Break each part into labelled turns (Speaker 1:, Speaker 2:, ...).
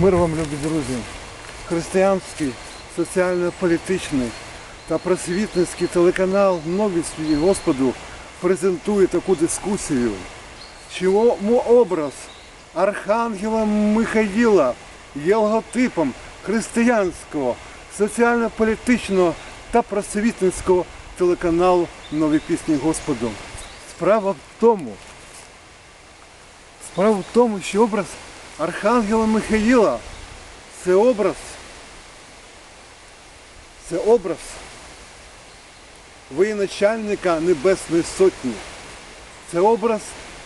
Speaker 1: Мир вам, любі друзі. Християнський, соціально-політичний та просвітницький телеканал Нові свій Господу презентує таку дискусію, чому образ Архангела Михаїла є логотипом християнського, соціально-політичного та просвітницького телеканалу Нові пісні Господу. Справа в тому, Справа в тому, що образ Архангела Михаїла це образ, це образ воєначальника Небесної Сотні. Це образ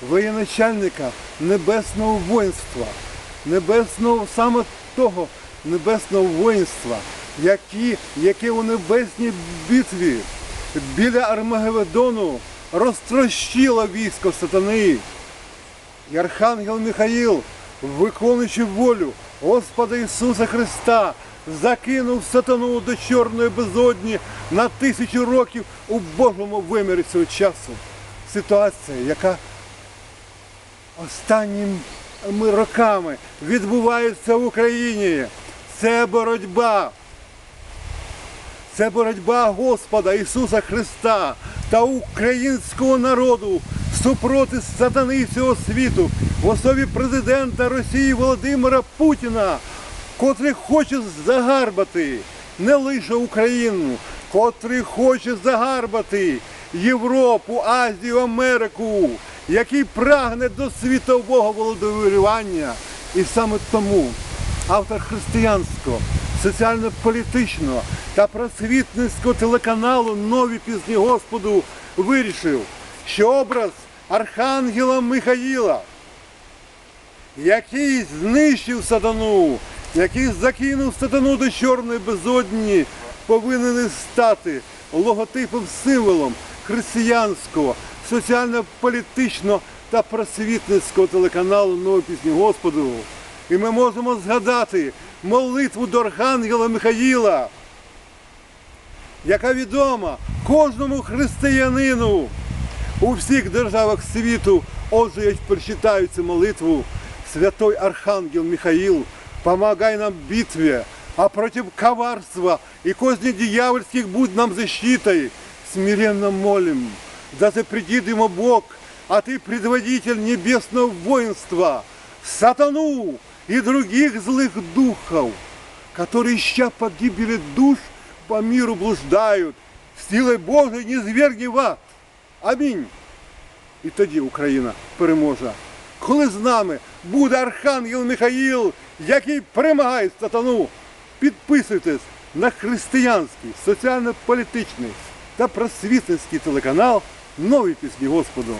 Speaker 1: воєначальника Небесного воїнства, небесного саме того небесного воїнства, які, яке у небесній битві біля Армагеддону розтрощило військо сатани. І Архангел Михаїл, виконуючи волю Господа Ісуса Христа, закинув сатану до чорної безодні на тисячу років у Божому вимірі цього часу. Ситуація, яка останніми роками відбувається в Україні, це боротьба. Це боротьба Господа Ісуса Христа та українського народу супроти сатани цього світу в особі президента Росії Володимира Путіна, котрий хоче загарбати не лише Україну, котрий хоче загарбати Європу, Азію, Америку, який прагне до світового володовирювання. І саме тому автор християнського, соціально-політичного та просвітницького телеканалу Нові пісні Господу вирішив, що образ Архангела Михаїла, який знищив сатану, який закинув сатану до чорної безодні, повинен стати логотипом, символом християнського, соціально-політичного та просвітницького телеканалу Нові пісні Господу. І ми можемо згадати молитву до Архангела Михаїла, яка відома кожному християнину у всіх державах світу. Отже, я прочитаю цю молитву. Святой Архангел Михаил, помогай нам в битве, а против коварства и козней дьявольских будь нам защитой. Смиренно молим, да запретит ему Бог, а ты предводитель небесного воинства, сатану и других злых духов, которые, ища погибели душ, по миру блуждают, силой Божией не звергни в ад. Амінь. І тоді Україна переможе. Коли з нами буде Архангел Михаїл, який перемагає сатану, підписуйтесь на християнський, соціально-політичний та просвітницький телеканал Нові пісні Господу.